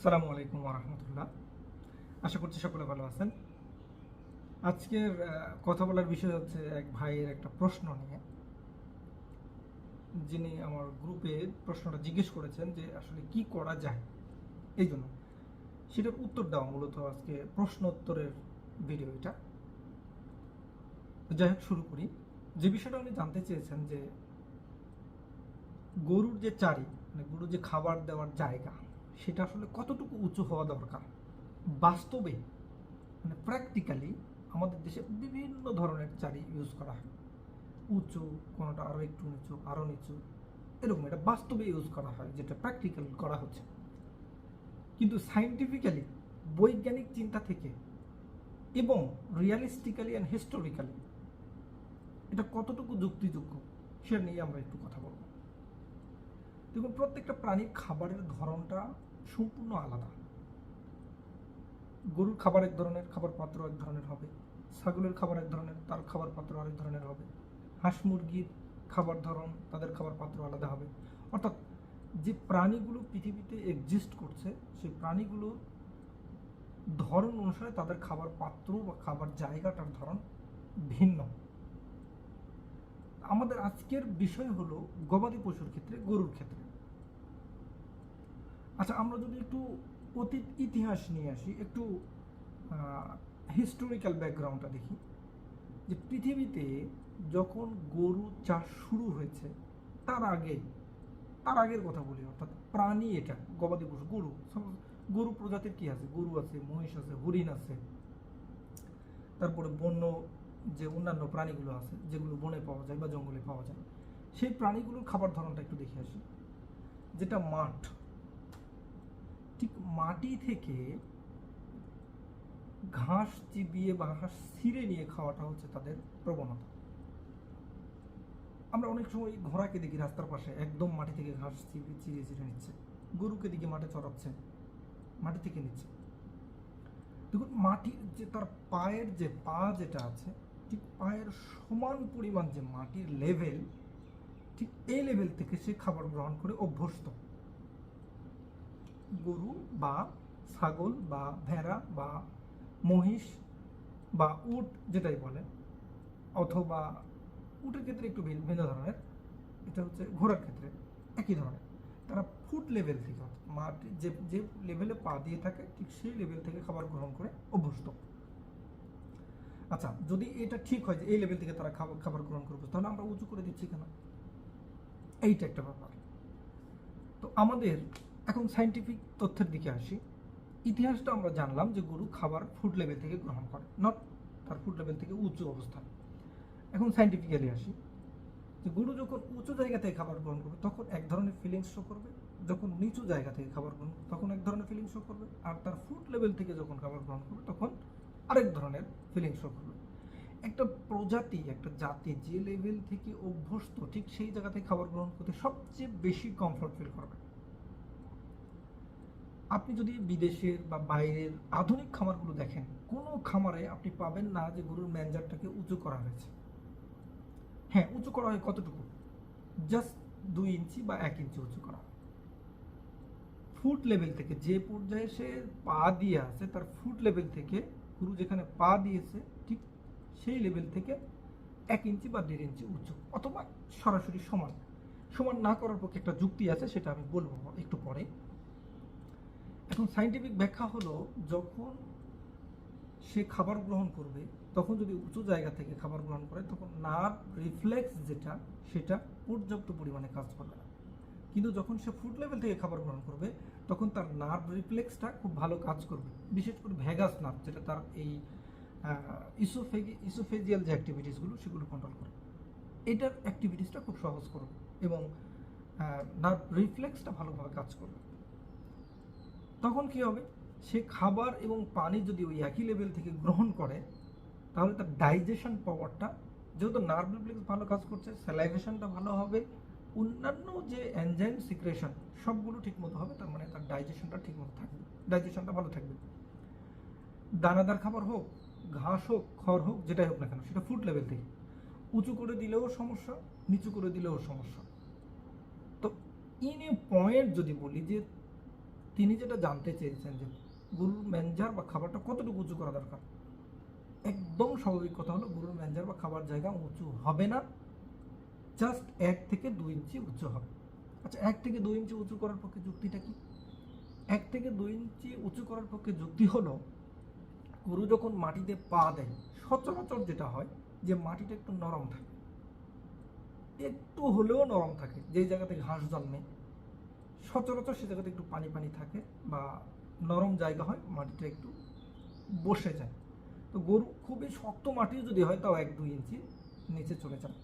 আসসালামু আলাইকুম রহমতুল্লাহ। আশা করছি সকলে ভালো আছেন। আজকের কথা বলার বিষয় হচ্ছে এক ভাইয়ের একটা প্রশ্ন নিয়ে। যিনি আমার গ্রুপে প্রশ্নটা জিজ্ঞেস করেছেন যে আসলে কি করা যায়। এই জন্য। সেটার উত্তর দেওয়া মূলত আজকে প্রশ্ন উত্তরের ভিডিও এটা যাই হোক, শুরু করি। যে বিষয়টা উনি জানতে চেয়েছেন যে গরুর যে চারি মানে গরুর যে খাবার দেওয়ার জায়গা সেটা আসলে কতটুকু উঁচু হওয়া দরকার? বাস্তবে মানে প্র্যাকটিক্যালি আমাদের দেশে বিভিন্ন ধরনের চারি ইউজ করা হয়। উঁচু, কোনোটা আরও একটু নিচু আরও নিচু, এরকম এটা বাস্তবে ইউজ করা হয়, যেটা প্র্যাকটিক্যাল করা হচ্ছে। কিন্তু সাইন্টিফিক্যালি বৈজ্ঞানিক চিন্তা থেকে এবং রিয়ালিস্টিক্যালি অ্যান্ড হিস্টোরিক্যালি এটা কতটুকু যুক্তিযোগ্য সেটা নিয়ে আমরা একটু কথা বলব। দেখুন, প্রত্যেকটা প্রাণীর খাবারের ধরনটা সম্পূর্ণ আলাদা। গরুর খাবার এক ধরনের, খাবার পাত্র এক ধরনের হবে। ছাগলের খাবার এক ধরনের, তার খাবার পাত্র আরেক ধরনের হবে। হাঁস মুরগির খাবার ধরন, তাদের খাবার পাত্র আলাদা হবে। অর্থাৎ যে প্রাণীগুলো পৃথিবীতে এক্সিস্ট করছে, সেই প্রাণীগুলোর ধরন অনুসারে তাদের খাবার পাত্র বা খাবার জায়গাটার ধরন ভিন্ন। আমাদের আজকের বিষয় হলো গবাদি পশুর ক্ষেত্রে, গরুর ক্ষেত্রে। আচ্ছা আমরা যদি একটু অতীত ইতিহাস নিয়ে আসি, একটু হিস্টোরিক্যাল ব্যাকগ্রাউন্ডটা দেখি, যে পৃথিবীতে যখন গরু চাষ শুরু হয়েছে, তার আগে, তার আগের কথা বলি, অর্থাৎ প্রাণী এটা, গবাদি পশু, গরু গরু প্রজাতির কি আছে? গরু আছে, মহিষ আছে, হরিণ আছে। তারপরে বন্য যে অন্যান্য প্রাণীগুলো আছে, যেগুলো বনে পাওয়া যায় বা জঙ্গলে পাওয়া যায়, সেই প্রাণীগুলোর খাবার ধরনটা একটু দেখে আসি, যেটা মাঠ। ঠিক মাটি থেকে ঘাস চিবিয়ে বা ঘাস ছিঁড়ে নিয়ে খাওয়াটা হচ্ছে তাদের প্রবণতা। আমরা অনেক সময় ঘোড়াকে দেখি রাস্তার পাশে, একদম মাটি থেকে ঘাস চিবিয়ে চিড়িয়ে চিড়ে নিচ্ছে। গরুকে দেখি মাঠে চড়াচ্ছে, মাটি থেকে নিচ্ছে। দেখুন মাটির যে তার পায়ের যে পা যেটা আছে, ঠিক পায়ের সমান পরিমাণ যে মাটির লেভেল ঠিক এই লেভেল থেকে সে খাবার গ্রহণ করে অভ্যস্ত। গরু বা ছাগল বা ভেড়া বা মহিষ বা উট যেটাই বলে অথবা উটের ক্ষেত্রে একটু ভিন্ন ধরনের, এটা হচ্ছে ঘোড়ার ক্ষেত্রে একই ধরনের। তারা ফুট লেভেল থেকে মাটি, যে যে লেভেলে পা দিয়ে থাকে, ঠিক সেই লেভেল থেকে খাবার গ্রহণ করে অভ্যস্ত। আচ্ছা যদি এটা ঠিক হয় যে এই লেভেল থেকে তারা খাবার খাবার গ্রহণ করবে, তাহলে আমরা উঁচু করে দিচ্ছি কেন? এইটা একটা ব্যাপার। তো আমাদের এখন সাইন্টিফিক তথ্যের দিকে আসি, ইতিহাসটা আমরা জানলাম যে গরু খাবার ফুড লেভেল থেকে গ্রহণ করে নট তার ফুড লেভেল থেকে উঁচু অবস্থান। এখন সাইন্টিফিক্যালি আসি, যে গরু যখন উঁচু জায়গা থেকে খাবার গ্রহণ করবে, তখন এক ধরনের ফিলিংস শো করবে। যখন নিচু জায়গা থেকে খাবার গ্রহণ করবে তখন এক ধরনের ফিলিংস শো করবে। আর তার ফুড লেভেল থেকে যখন খাবার গ্রহণ করবে, তখন আরেক ধরনের ফিলিংস শো করবে। একটা প্রজাতি, একটা জাতি যে লেভেল থেকে অভ্যস্ত, ঠিক সেই জায়গা থেকে খাবার গ্রহণ করতে সবচেয়ে বেশি কমফর্ট ফিল করবে। আপনি যদি বিদেশের বা বাইরের আধুনিক খামারগুলো দেখেন, কোনো খামারে আপনি পাবেন না যে গরুর ম্যানজারটাকে উঁচু করা হয়েছে। হ্যাঁ উঁচু করা হয় কতটুকু? জাস্ট দুই ইঞ্চি বা এক ইঞ্চি উঁচু করা। ফুট লেভেল থেকে যে পর্যায়ে সে পা দিয়ে আছে, তার ফুট লেভেল থেকে গুরু যেখানে পা দিয়েছে, ঠিক সেই লেভেল থেকে এক ইঞ্চি বা দেড় ইঞ্চি উঁচু অথবা সরাসরি সমান। সমান না করার পক্ষে একটা যুক্তি আছে, সেটা আমি বলব একটু পরে। এখন সাইন্টিফিক ব্যাখ্যা হলো যখন সে খাবার গ্রহণ করবে, তখন যদি উঁচু জায়গা থেকে খাবার গ্রহণ করে, তখন নার্ভ রিফ্লেক্স যেটা, সেটা পর্যাপ্ত পরিমাণে কাজ করবে না। কিন্তু যখন সে ফুড লেভেল থেকে খাবার গ্রহণ করবে, তখন তার নার্ভ রিফ্লেক্সটা খুব ভালো কাজ করবে। বিশেষ করে ভ্যাগাস নার্ভ যেটা তার এই ইসোফেগি ইসোফেজিয়াল যে অ্যাক্টিভিটিসগুলো সেগুলো কন্ট্রোল করে। এটার অ্যাক্টিভিটিসটা খুব সহজ করবে এবং নার্ভ রিফ্লেক্সটা ভালোভাবে কাজ করবে। তখন কি হবে? সে খাবার এবং পানি যদি ওই একই লেভেল থেকে গ্রহণ করে, তাহলে তার ডাইজেশন পাওয়ারটা যেহেতু নার্ভ রিফ্লেক্স ভালো কাজ করছে স্যালাইভেশনটা ভালো হবে, অন্যান্য যে এনজাইম সিক্রেশন সবগুলো ঠিকমতো হবে, তার মানে তার ডাইজেশনটা ঠিকমতো থাকবে ডাইজেশনটা ভালো থাকবে। দানাদার খাবার হোক, ঘাস হোক, খড় হোক, যেটাই হোক না কেন, সেটা ফুড লেভেল থেকে। উঁচু করে দিলেও সমস্যা, নিচু করে দিলেও সমস্যা। তো ইন এ পয়েন্ট যদি বলি যে তিনি যেটা জানতে চেয়েছেন যে গরুর ম্যানজার বা খাবারটা কতটুকু উঁচু করা দরকার? একদম স্বাভাবিক কথা হলো গরুর ম্যানজার বা খাবার জায়গা উঁচু হবে না জাস্ট এক থেকে দুই ইঞ্চি উঁচু হবে। আচ্ছা এক থেকে দুই ইঞ্চি উঁচু করার পক্ষে যুক্তিটা কি? এক থেকে দুই ইঞ্চি উঁচু করার পক্ষে যুক্তি হলো, গরু যখন মাটিতে পা দেয়, সচরাচর যেটা হয় যে মাটিটা একটু নরম থাকে। একটু হলেও নরম থাকে, যেই জায়গাতে ঘাস জন্মে। সচরাচর সে জায়গাতে একটু পানি পানি থাকে বা নরম জায়গা হয়, মাটিটা একটু বসে যায়। তো গরু খুবই শক্ত মাটি যদি হয়, তাও এক দুই ইঞ্চি নিচে চলে যাবে।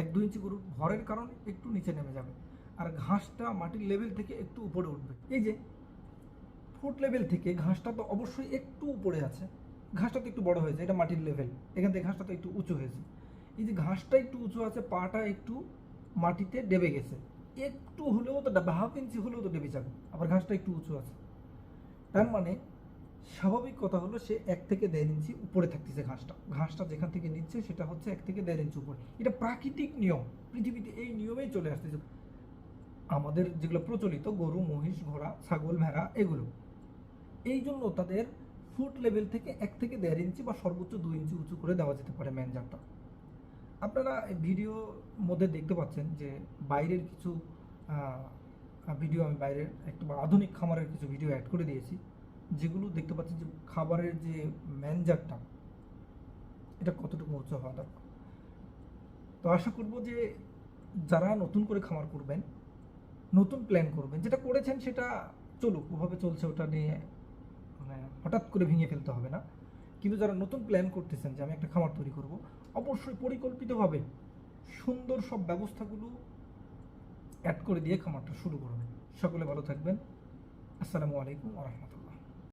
এক দুই ইঞ্চি গরুর ভরের কারণে একটু নিচে নেমে যাবে। আর ঘাসটা মাটির লেভেল থেকে একটু উপরে উঠবে। এই যে ফুট লেভেল থেকে ঘাসটা তো অবশ্যই একটু উপরে আছে। ঘাসটা তো একটু বড় হয়েছে, এটা মাটির লেভেল এখান থেকে ঘাসটা তো একটু উঁচু হয়েছে। এই যে ঘাসটা একটু উঁচু আছে, পাটা একটু মাটিতে ডেবে গেছে। একটু হলেও তো হাফ ইঞ্চি হলেও তো ডেবে যাবে। আবার ঘাসটা একটু উঁচু আছে। তার মানে স্বাভাবিক কথা হলো সে এক থেকে দেড় ইঞ্চি উপরে থাকতেছে ঘাসটা। ঘাসটা যেখান থেকে নিচ্ছে সেটা হচ্ছে এক থেকে দেড় ইঞ্চি উপরে। এটা প্রাকৃতিক নিয়ম। পৃথিবীতে এই নিয়মেই চলে আসতেছে। আমাদের যেগুলো প্রচলিত, গরু, মহিষ, ঘোড়া, ছাগল, ভেড়া, এগুলো। এই জন্য তাদের ফুট লেভেল থেকে এক থেকে দেড় ইঞ্চি বা সর্বোচ্চ দুই ইঞ্চি উঁচু করে দেওয়া যেতে পারে ম্যানজারটা আপনারা ভিডিও মধ্যে দেখতে পাচ্ছেন যে বাইরের কিছু ভিডিও আমি বাইরের একটু আধুনিক খামারের কিছু ভিডিও অ্যাড করে দিয়েছি, যেগুলো দেখতে পাচ্ছেন যে খাবারের যে ম্যানজারটা এটা কতটুকু উঁচু হওয়া দরকার। তো আশা করব যে যারা নতুন করে খামার করবেন, নতুন প্ল্যান করবেন, যেটা করেছেন সেটা চলুক, ওভাবে চলছে ওটা নিয়ে মানে হঠাৎ করে ভেঙে ফেলতে হবে না। কিন্তু যারা নতুন প্ল্যান করতেছেন যে আমি একটা খামার তৈরি করব, অবশ্যই পরিকল্পিতভাবে সুন্দর সব ব্যবস্থাগুলো অ্যাড করে দিয়ে খামারটা শুরু করবেন সকলে ভালো থাকবেন। আসসালামু আলাইকুম রহমতুল্লাহ।